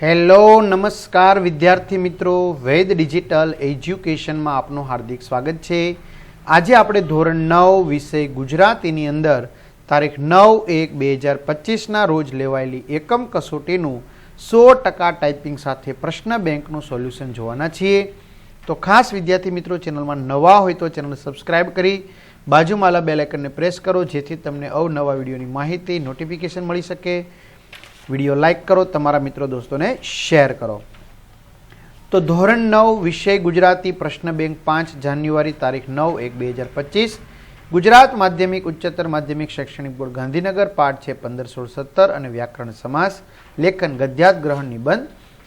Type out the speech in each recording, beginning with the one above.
Hello, નમસ્કાર વિદ્યાર્થી મિત્રો. વેદ ડિજિટલ એજ્યુકેશનમાં આપનું હાર્દિક સ્વાગત છે. આજે આપણે ધોરણ નવ વિષય ગુજરાતીની અંદર તારીખ નવ એક બે હજાર પચીસના રોજ લેવાયેલી એકમ કસોટીનું સો ટકા ટાઈપિંગ સાથે પ્રશ્ન બેંકનું સોલ્યુશન જોવાના છીએ. તો ખાસ વિદ્યાર્થી મિત્રો, ચેનલમાં નવા હોય તો ચેનલ સબસ્ક્રાઈબ કરી, બાજુમાં બેલ આઇકનને પ્રેસ કરો, જેથી તમને અવનવા વિડીયોની માહિતી, નોટિફિકેશન મળી શકે. વીડિયો લાઇક કરો, તમારા મિત્રો દોસ્તોને શેર કરો. તો ધોરણ નવ, વિષય ગુજરાતી પ્રશ્ન બેંક પાંચ, જાન્યુઆરી તારીખ નવ, એક બે હજાર પચીસ. ગુજરાત માધ્યમિક, ઉચ્ચતર માધ્યમિક શૈક્ષણિક બોર્ડ ગાંધીનગર, પાઠ છે પંદર, સોળ, સત્તર અને વ્યાકરણ સમાસ. લેખન ગદ્યાત ગ્રહણ નિબંધ.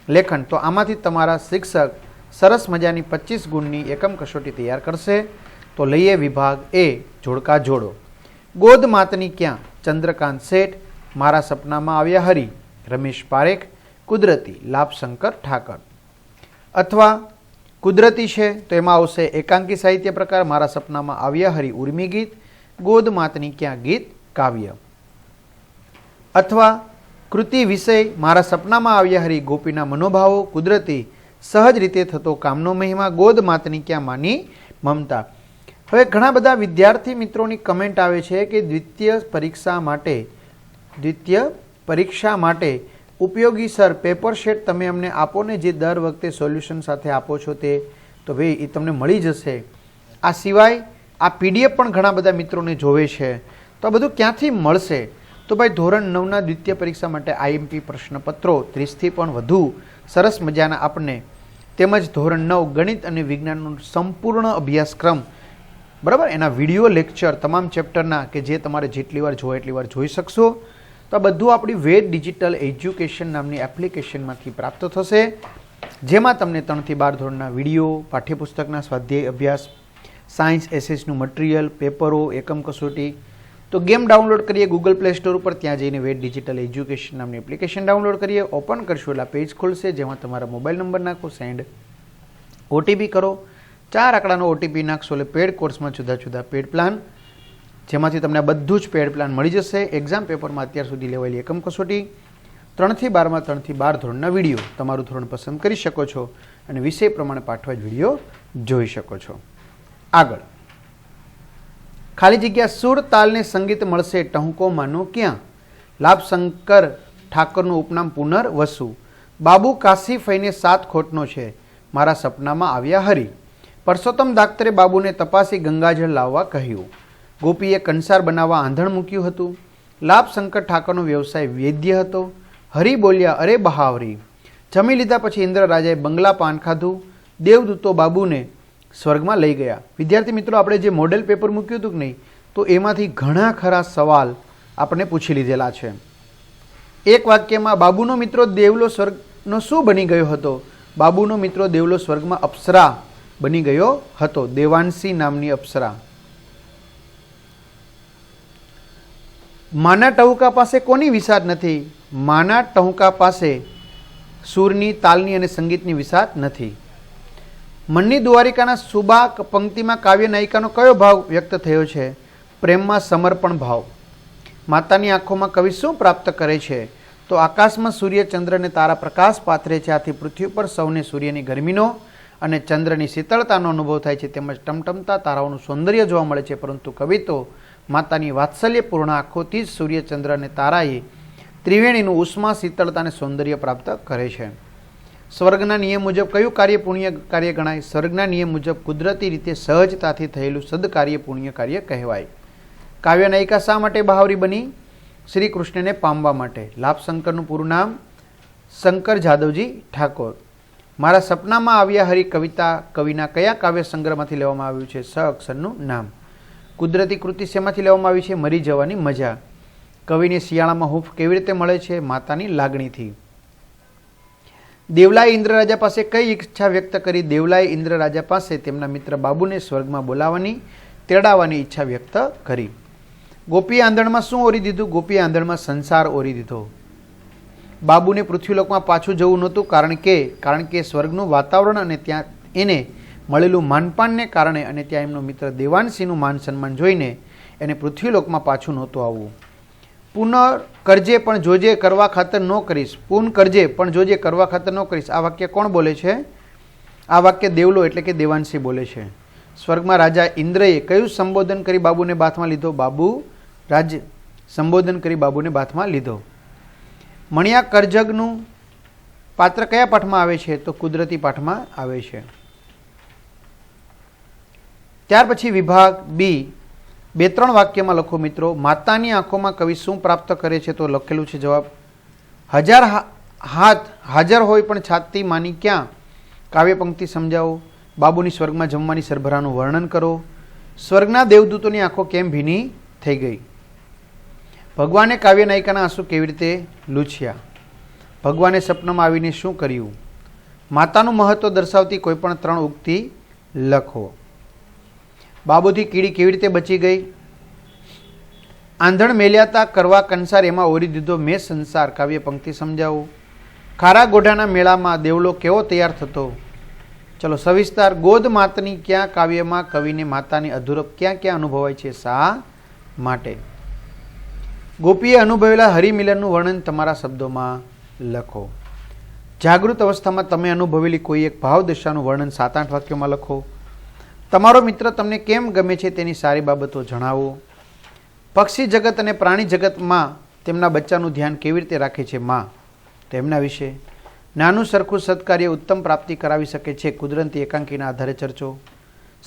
લેખન તો આમાંથી તમારા શિક્ષક સરસ મજાની પચીસ ગુણની એકમ કસોટી તૈયાર કરશે. તો લઈએ વિભાગ એ, જોડકા જોડો. ગોદ માતની ક્યાં? ચંદ્રકાંત શેઠ. મારા સપનામાં આવ્યા હરી. રમેશ પારેખ, કુદરતી લાભશંકર ઠાકર. અથવા, કુદરતી છે, તો એમાં આવશે એકાંકી સાહિત્ય પ્રકાર, મારા સપનામાં આવ્યા હરી ઉર્મી ગીત, ગોદ માતની ક્યાં ગીત, કાવ્ય. અથવા, કૃતિ વિષય, મારા સપનામાં આવ્યા હરી ગોપીના મનોભાવો, કુદરતી, સહજ રીતે થતો કામનો મહિમા, ગોદ માતની ક્યાં માની, મમતા. હવે ઘણા બધા વિદ્યાર્થી મિત્રોની કમેન્ટ આવે છે કે દ્વિતીય પરીક્ષા માટે, દ્વિતીય પરીક્ષા માટે ઉપયોગી, સર પેપર શેટ તમે અમને આપો ને જે દર વખતે સોલ્યુશન સાથે આપો છો તે, તો ભાઈ એ તમને મળી જશે. આ સિવાય, આ પીડીએફ પણ ઘણા બધા મિત્રોને જોવે છે. તો આ બધું ક્યાંથી મળશે? તો ભાઈ, ધોરણ નવના દ્વિતીય પરીક્ષા માટે આઈએમપી પ્રશ્નપત્રો ત્રીસથી પણ વધુ. સરસ મજાના આપણને તેમજ ધોરણ નવ ગણિત અને વિજ્ઞાનનો સંપૂર્ણ અભ્યાસક્રમ. બરાબર? એના વીડિયો લેક્ચર તમામ ચેપ્ટરના કે જે તમારે જેટલી વાર જોવા એટલી વાર જોઈ શકશો. તો આ બધું આપણી વેદ ડિજિટલ એજ્યુકેશન નામની એપ્લિકેશનમાંથી પ્રાપ્ત થશે. જેમાં તમને ત્રણથી બાર ધોરણના વીડિયો, પાઠ્યપુસ્તકના સ્વાધ્યાય અભ્યાસ, સાયન્સ, એસએસનું મટીરિયલ, પેપરો, એકમ કસોટી. તો ગેમ ડાઉનલોડ કરીએ ગૂગલ પ્લે સ્ટોર ઉપર, ત્યાં જઈને વેદ ડિજિટલ એજ્યુકેશન નામની એપ્લિકેશન ડાઉનલોડ કરીએ, ઓપન કરશો એટલે પેજ ખોલશે, જેમાં તમારા મોબાઈલ નંબર નાખો, સેન્ડ ઓટીપી કરો. ચાર આંકડાનો ઓટીપી નાખશો એટલે પેડ કોર્સમાં જુદા જુદા પેડ પ્લાન જેમાંથી તમને બધું જ પેડ પ્લાન મળી જશે. એક્ઝામ પેપરમાં અત્યાર સુધી લેવાયેલી એકમ કસોટી, ત્રણથી બારમાં ત્રણથી બાર ધોરણના વીડિયો તમારું ધોરણ પસંદ કરી શકો છો અને વિષય પ્રમાણે પાઠવા જ વીડિયો જોઈ શકો છો. આગળ. ખાલી જગ્યા સુર તાલને સંગીત મળશે ટહુકોમાંનો ક્યાં? લાભશંકર ઠાકરનું ઉપનામ પુનર્વસુ. બાબુ કાશી ફઈને સાત ખોટનો છે. મારા સપનામાં આવ્યા હરી. પરસોત્તમ દાક્તરે બાબુને તપાસી ગંગાજળ લાવવા કહ્યું. ગોપીએ કંસાર બનાવવા આંધણ મૂક્યું હતું. લાભશંકર ઠાકરનો વ્યવસાય વૈદ્ય હતો. હરી બોલ્યા, અરે બહાવરી, જમી લીધા પછી ઇન્દ્ર રાજાએ બંગલા પાન ખાધું. દેવદૂતો બાબુને સ્વર્ગમાં લઈ ગયા. વિદ્યાર્થી મિત્રો, આપણે જે મોડેલ પેપર મૂક્યું હતું કે નહીં, તો એમાંથી ઘણા ખરા સવાલ આપણે પૂછી લીધેલા છે. એક વાક્યમાં, બાબુનો મિત્રો દેવલો સ્વર્ગનો શું બની ગયો હતો? બાબુનો મિત્રો દેવલો સ્વર્ગમાં અપ્સરા બની ગયો હતો. દેવાંશી નામની અપ્સરા. માના ટહુકા પાસે કોની વિસાદ નથી? માના ટહુકા પાસે સૂરની, તાલની અને સંગીતની વિસાદ નથી. મનની દ્વારિકાના સુબા પંક્તિમાં કાવ્ય નાયિકાનો કયો ભાવ વ્યક્ત થયો છે? પ્રેમમાં સમર્પણ ભાવ. માતાની આંખોમાં કવિ શું પ્રાપ્ત કરે છે? તો આકાશમાં સૂર્ય ચંદ્રને તારા પ્રકાશ પાથરે છે. આથી પૃથ્વી પર સૌને સૂર્યની ગરમીનો અને ચંદ્રની શીતળતાનો અનુભવ થાય છે. તેમજ ટમટમતા તારાઓનું સૌંદર્ય જોવા મળે છે. પરંતુ કવિ તો માતાની વાત્સલ્યપૂર્ણ આંખોથી જ સૂર્યચંદ્ર અને તારાએ ત્રિવેણીનું ઉષ્મા, શીતળતા અને સૌંદર્ય પ્રાપ્ત કરે છે. સ્વર્ગના નિયમ મુજબ કયું કાર્ય પુણ્ય કાર્ય ગણાય? સ્વર્ગના નિયમ મુજબ કુદરતી રીતે સહજતાથી થયેલું સદકાર્ય પુણ્ય કાર્ય કહેવાય. કાવ્ય નાયિકા શા માટે બહાવરી બની? શ્રી કૃષ્ણને પામવા માટે. લાભશંકરનું પૂરું નામ શંકર જાદવજી ઠાકોર. મારા સપનામાં આવ્યા હરી કવિતા કવિના કયા કાવ્ય સંગ્રહમાંથી લેવામાં આવ્યું છે? સ અક્ષરનું નામ. કુદરતી કૃતિ શેમાંથી લેવામાં આવી છે? મરી જવાની મજા. કવિને શિયાળામાં હૂફ કેવી રીતે મળે છે? માતાની લાગણીથી. દેવલાએ ઇન્દ્રરાજા પાસે કઈ ઈચ્છા વ્યક્ત કરી દેવલાએ ઇન્દ્રરાજા પાસે તેમના મિત્ર બાબુને સ્વર્ગમાં બોલાવવાની, તેડાવવાની ઈચ્છા વ્યક્ત કરી. ગોપીએ આંધણમાં શું ઓરી દીધું? ગોપીએ આંધણમાં સંસાર ઓરી દીધો. બાબુને પૃથ્વીલોકમાં પાછું જવું નહોતું કારણ કે કારણ કે સ્વર્ગનું વાતાવરણ અને ત્યાં એને મળેલું માનપાનને કારણે અને ત્યાં એમનો મિત્ર દેવાંશીનું માન સન્માન જોઈને એને પૃથ્વીલોકમાં પાછું નહોતું આવવું. પુનઃ કરજે પણ જોજે કરવા ખાતર ન કરીશ. પૂન કરજે પણ જોજે કરવા ખાતર ન કરીશ. આ વાક્ય કોણ બોલે છે? આ વાક્ય દેવલો એટલે કે દેવાંશી બોલે છે. સ્વર્ગમાં રાજા ઇન્દ્રએ કયું સંબોધન કરી બાબુને બાથમાં લીધો? બાબુ, રાજ, સંબોધન કરી બાબુને બાથમાં લીધો. મણિયા કરજગનું પાત્ર કયા પાઠમાં આવે છે? તો કુદરતી પાઠમાં આવે છે. ત્યાર પછી વિભાગ બી, બે ત્રણ વાક્યમાં લખો મિત્રો, માતાની આંખોમાં કવિ શું પ્રાપ્ત કરે છે તો લખેલું છે જવાબ, હજાર હાથ હાજર હોય પણ છાતી માની ક્યાં? કાવ્ય પંક્તિ સમજાવો, બાબુની સ્વર્ગમાં જમવાની સરભરાનું વર્ણન કરો, સ્વર્ગના દેવદૂતોની આંખો કેમ ભીની થઈ ગઈ? ભગવાને કાવ્ય નાયિકાના આંસુ કેવી રીતે લૂછ્યા? ભગવાને સપનામાં આવીને શું કર્યું? માતાનું મહત્વ દર્શાવતી કોઈપણ ત્રણ ઉક્તિ લખો. બાબુથી કીડી કેવી રીતે બચી ગઈ? આંધણ મેલ્યાતા કરવા કંસાર એમાં ઓરી દીધો મેં સંસાર. કાવ્ય પંક્તિ સમજાવું. ખારા ગોઢાના મેળામાં દેવલો કેવો તૈયાર થતો? ચલો, સવિસ્તાર. ગોદ માતની ક્યાં કાવ્યમાં કવિને માતાની અધૂરપ ક્યાં ક્યાં અનુભવાય છે શા માટે? ગોપીએ અનુભવેલા હરિમિલનનું વર્ણન તમારા શબ્દોમાં લખો. જાગૃત અવસ્થામાં તમે અનુભવેલી કોઈ એક ભાવ દશાનું વર્ણન સાત આઠ વાક્યોમાં લખો. તમારો મિત્ર તમને કેમ ગમે છે તેની સારી બાબતો જણાવો. પક્ષી જગત અને પ્રાણી જગતમાં તેમના બચ્ચાનું ધ્યાન કેવી રીતે રાખે છે માં? તેમના વિશે. નાનું સરખું સત્કાર્ય ઉત્તમ પ્રાપ્તિ કરાવી શકે છે કુદરતી એકાંકીના આધારે ચર્ચો.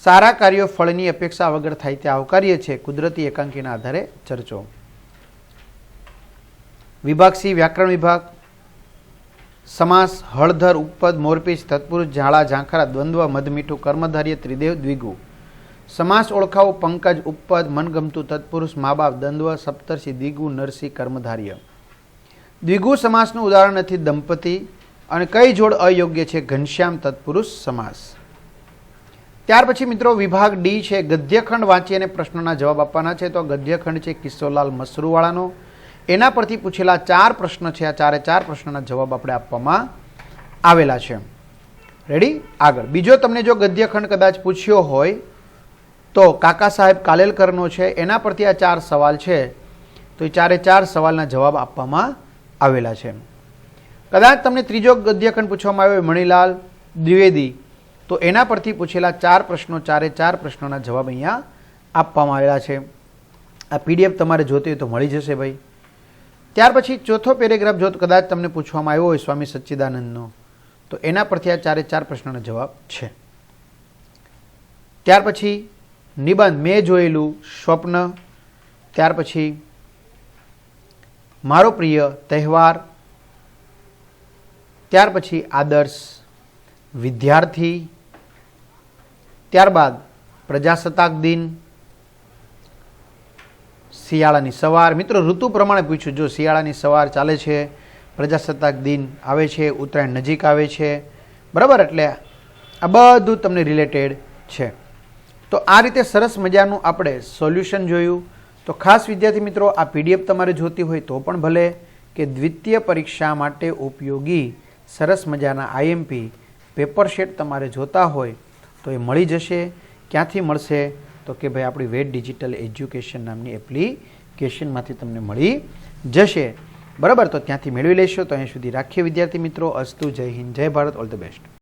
સારા કાર્યો ફળની અપેક્ષા વગર થાય તે આવકાર્ય છે કુદરતી એકાંકીના આધારે ચર્ચો. વિભાગ સી, વ્યાકરણ વિભાગ. સમાસ, હળધર ઉપપદ મોરપીચ તત્પુરુષ ઝાળા ઝાંખરા, દ્વંદ્વ, મધમીઠું, કર્મધાર્ય, ત્રિદેવ, દ્વિગુ. સમાસ ઓળખાવો પંકજ ઉપપદ મનગમતું તત્પુરુષ મા બાપ દ્વંદ્વ, સપ્તર્ષિ, દ્વિગુ, નરસિંહ, કર્મધાર્ય. દ્વિગુ સમાસનું ઉદાહરણ નથી દંપતી, અને કઈ જોડ અયોગ્ય છે ઘનશ્યામ તત્પુરુષ સમાસ? ત્યાર પછી મિત્રો, વિભાગ ડી છે, ગદ્યખંડ વાંચી અને પ્રશ્નોના જવાબ આપવાના છે. તો ગદ્યખંડ છે કિશોરલાલ મસરૂવાળાનો. એના પરથી પૂછેલા ચાર પ્રશ્ન છે, આ ચારે ચાર પ્રશ્નના જવાબ આપણે આપવામાં આવેલા છે. રેડી આગળ. બીજો તમને જો ગદ્યખંડ કદાચ પૂછ્યો હોય, તો કાકા સાહેબ કાલેલકરનો છે, એના પરથી આ ચાર સવાલ છે. તો એ ચારે ચાર સવાલના જવાબ આપવામાં આવેલા છે. કદાચ તમને ત્રીજો ગદ્યખંડ પૂછવામાં આવ્યો મણિલાલ દ્વિવેદી, તો એના પરથી પૂછેલા ચાર પ્રશ્નો, ચારે ચાર પ્રશ્નોના જવાબ અહીંયા આપવામાં આવેલા છે. આ પીડીએફ તમારે જોતી હોય તો મળી જશે ભાઈ. ત્યાર પછી ચોથો પેરેગ્રાફ જો કદાચ તમને પૂછવામાં આવ્યો હોય સ્વામી સચ્ચિદાનંદનો, તો એના પરથી આ ચારે ચાર પ્રશ્નનો જવાબ છે. ત્યાર પછી નિબંધ, મેં જોયેલું સ્વપ્ન. ત્યાર પછી મારો પ્રિય તહેવાર. ત્યાર પછી આદર્શ વિદ્યાર્થી. ત્યારબાદ પ્રજાસત્તાક દિન. શિયાળાની સવાર. મિત્રો, ઋતુ પ્રમાણે પૂછ્યું. જો શિયાળાની સવાર ચાલે છે, પ્રજાસત્તાક દિન આવે છે, ઉત્તરાયણ નજીક આવે છે, બરાબર? એટલે આ બધું તમને રિલેટેડ છે. તો આ રીતે સરસ મજાનું આપણે સોલ્યુશન જોયું. તો ખાસ વિદ્યાર્થી મિત્રો, આ પીડીએફ તમારે જોતી હોય તો પણ ભલે કે દ્વિતીય પરીક્ષા માટે ઉપયોગી સરસ મજાના આઈએમપી પેપર શેટ તમારે જોતા હોય તો એ મળી જશે. ક્યાંથી મળશે? તો કે ભાઈ આપણી વેટ ડિજિટલ એજ્યુકેશન નામની એપ્લિકેશનમાંથી તમને મળી જશે. બરાબર? તો ત્યાંથી મેળવી લેશો. તો અહીં સુધી રાખીએ વિદ્યાર્થી મિત્રો. અસ્તુ, જય હિન્દ, જય ભારત, ઓલ ધ બેસ્ટ.